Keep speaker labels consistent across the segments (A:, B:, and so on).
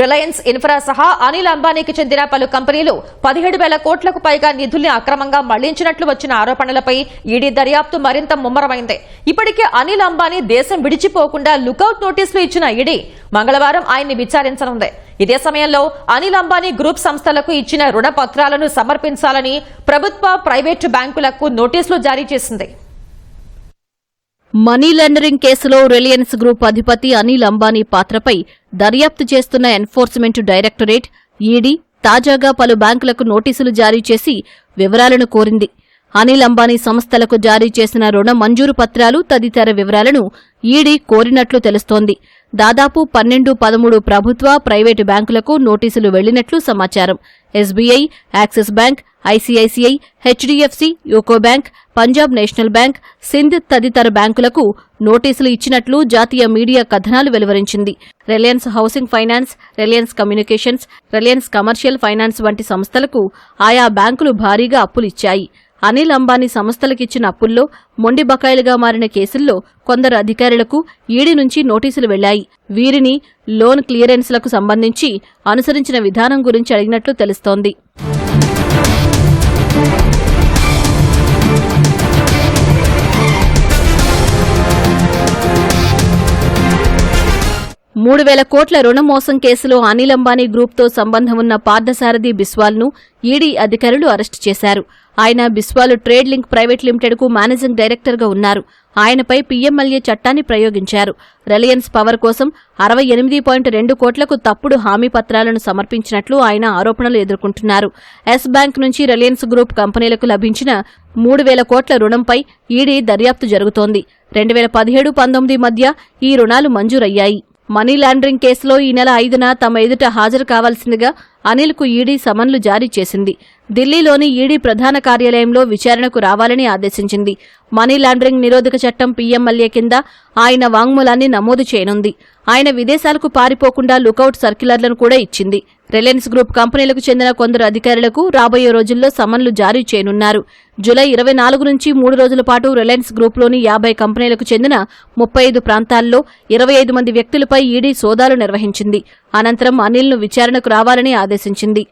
A: Reliance infra సహా అనిల్ అంబానీకి చెందిన పలు కంపెనీలు పదిహేడు వేల కోట్లకు పైగా నిధుల్ని అక్రమంగా మళ్ళించినట్లు వచ్చిన ఆరోపణలపై ఈడీ దర్యాప్తు మరింత ముమ్మరమైంది. ఇప్పటికే అనిల్ అంబానీ దేశం విడిచిపోకుండా లుకౌట్ నోటీసులు ఇచ్చిన ఈడీ మంగళవారం ఆయన్ని విచారించనుంది. ఇదే సమయంలో అనిల్ అంబానీ గ్రూప్ సంస్థలకు ఇచ్చిన రుణ పత్రాలను సమర్పించాలని ప్రభుత్వ ప్రైవేటు బ్యాంకులకు నోటీసులు జారీ చేసింది.
B: మనీ లాండరింగ్ కేసులో రిలయన్స్ గ్రూప్ అధిపతి అనిల్ అంబానీ పాత్రపై దర్యాప్తు చేస్తున్న ఎన్ఫోర్స్మెంట్ డైరెక్టరేట్ ఈడీ తాజాగా పలు బ్యాంకులకు నోటీసులు జారీ చేసి వివరాలను కోరింది. అనిల్ అంబానీ సంస్థలకు జారీ చేసిన రుణ మంజూరు పత్రాలు తదితర వివరాలను ఈడీ కోరినట్లు తెలుస్తోంది. దాదాపు పన్నెండు పదమూడు ప్రభుత్వ ప్రైవేటు బ్యాంకులకు నోటీసులు వెళ్ళినట్లు సమాచారం. SBI Axis Bank ICICI HDFC UCO Bank Punjab National Bank Sindh తదితర బ్యాంకులకు నోటీసులు ఇచ్చినట్లు జాతీయ మీడియా కథనాలు వెలువరించింది. Reliance Housing Finance Reliance Communications Reliance Commercial Finance వంటి సంస్థలకు ఆయా బ్యాంకులు భారీగా అప్పులిచ్చాయి. అనిల్ అంబానీ సంస్థలకిచ్చిన అప్పుల్లో మొండి బకాయిలుగా మారిన కేసుల్లో కొందరు అధికారులకు ఈడీ నుంచి నోటీసులు వెళ్ళాయి. వీరిని లోన్ క్లియరెన్స్లకు సంబంధించి అనుసరించిన విధానం గురించి అడిగినట్లు తెలుస్తోంది. మూడు వేల కోట్ల రుణమోసం కేసులో అనిల్ అంబానీ గ్రూప్తో సంబంధం ఉన్న పార్థసారథి బిస్వాల్ను ఈడీ అధికారులు అరెస్టు చేశారు. ఆయన బిస్వాల్ ట్రేడ్ లింక్ ప్రైవేట్ లిమిటెడ్కు మేనేజింగ్ డైరెక్టర్గా ఉన్నారు. ఆయనపై పీఎంఎల్ఏ చట్టాన్ని ప్రయోగించారు. రిలయన్స్ పవర్ కోసం అరవై ఎనిమిది పాయింట్ రెండు కోట్లకు తప్పుడు హామీ పత్రాలను సమర్పించినట్లు ఆయన ఆరోపణలు ఎదుర్కొంటున్నారు. ఎస్ బ్యాంక్ నుంచి రిలయన్స్ గ్రూప్ కంపెనీలకు లభించిన మూడు వేల కోట్ల రుణంపై ఈడీ దర్యాప్తు జరుగుతోంది. రెండు వేల పదిహేడు పంతొమ్మిది మధ్య ఈ రుణాలు మంజూరయ్యాయి. మనీ లాండరింగ్ కేసులో ఈ నెల ఐదున తమ ఎదుట హాజరు కావాల్సిందిగా అనిల్కు ఈడీ సమన్లు జారీ చేసింది. ఢిల్లీలోని ఈడీ ప్రధాన కార్యాలయంలో విచారణకు రావాలని ఆదేశించింది. మనీ లాండరింగ్ నిరోధక చట్టం పీఎంఎల్ఏ కింద ఆయన వాంగ్మూలాన్ని నమోదు చేయనుంది. ఆయన విదేశాలకు పారిపోకుండా లుకౌట్ సర్క్యులర్లను కూడా ఇచ్చింది. రిలయన్స్ గ్రూప్ కంపెనీలకు చెందిన కొందరు అధికారులకు రాబోయే రోజుల్లో సమన్లు జారీ చేయనున్నారు. జులై ఇరవై నాలుగు నుంచి మూడు రోజుల పాటు రిలయన్స్ గ్రూప్లోని యాభై కంపెనీలకు చెందిన ముప్పై ఐదు ప్రాంతాల్లో ఇరవై ఐదు మంది వ్యక్తులపై ఈడీ సోదాలు నిర్వహించింది. అనంతరం అనిల్ను విచారణకు రావాలని ఆదేశించింది.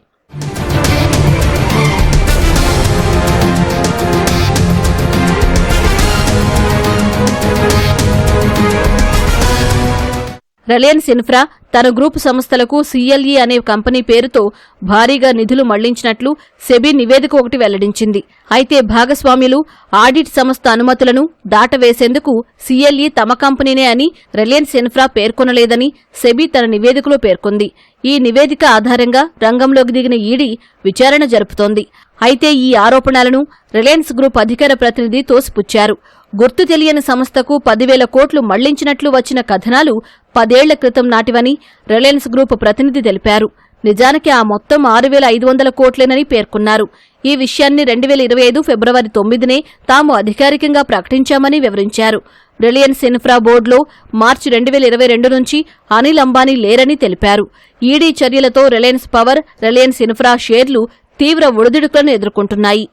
B: రిలయన్స్ ఇన్ఫ్రా తన గ్రూపు సంస్థలకు సీఎల్ఈ అనే కంపెనీ పేరుతో భారీగా నిధులు మళ్ళించినట్లు సెబీ నివేదిక ఒకటి వెల్లడించింది. అయితే భాగస్వామ్యులు ఆడిట్ సంస్థ అనుమతులను దాటవేసేందుకు సీఎల్ఈ తమ కంపెనీనే అని రిలయన్స్ ఇన్ఫ్రా పేర్కొనలేదని సెబీ తన నివేదికలో పేర్కొంది. ఈ నివేదిక ఆధారంగా రంగంలోకి దిగిన ఈడీ విచారణ జరుపుతోంది. అయితే ఈ ఆరోపణలను రిలయన్స్ గ్రూప్ అధికార ప్రతినిధి తోసిపుచ్చారు. గుర్తు తెలియని సంస్థకు పదివేల కోట్లు మళ్ళించినట్లు వచ్చిన కథనాలు పదేళ్ళ క్రితం నాటివని రిలయన్స్ గ్రూప్ ప్రతినిధి తెలిపారు. నిజానికి ఆ మొత్తం ఆరు వేల ఐదు వందల కోట్లేనని పేర్కొన్నారు. ఈ విషయాన్ని రెండు వేల ఇరవై ఐదు ఫిబ్రవరి తొమ్మిదినే తాము అధికారికంగా ప్రకటించామని వివరించారు. రిలయన్స్ ఇన్ఫ్రా బోర్డులో మార్చి రెండు వేల ఇరవై రెండు నుంచి అనిల్ అంబానీ లేరని తెలిపారు. ఈడీ చర్యలతో రిలయన్స్ పవర్ రిలయన్స్ ఇన్ఫ్రా షేర్లు తీవ్ర ఒడిదుడుకులను ఎదుర్కొంటున్నాయి.